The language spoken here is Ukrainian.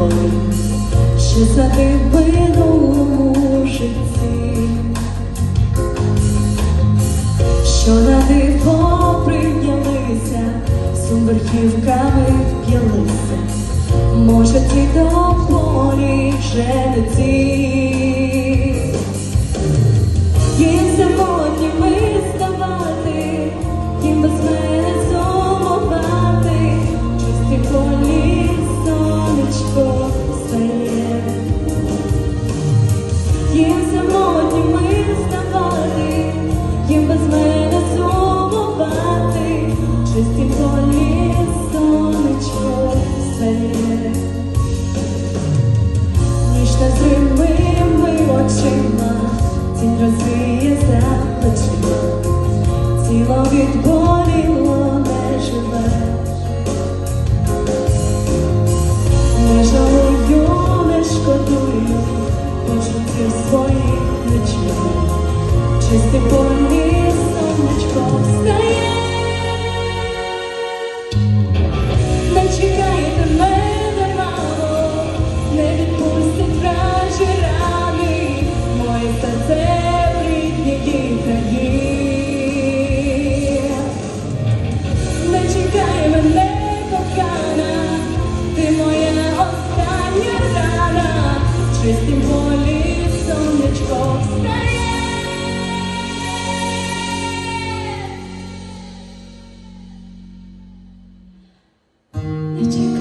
колись ще загибиному житті, що на диво прийнялися, сумберхівками вп'ялися, може, ті до полі вже. не тільки.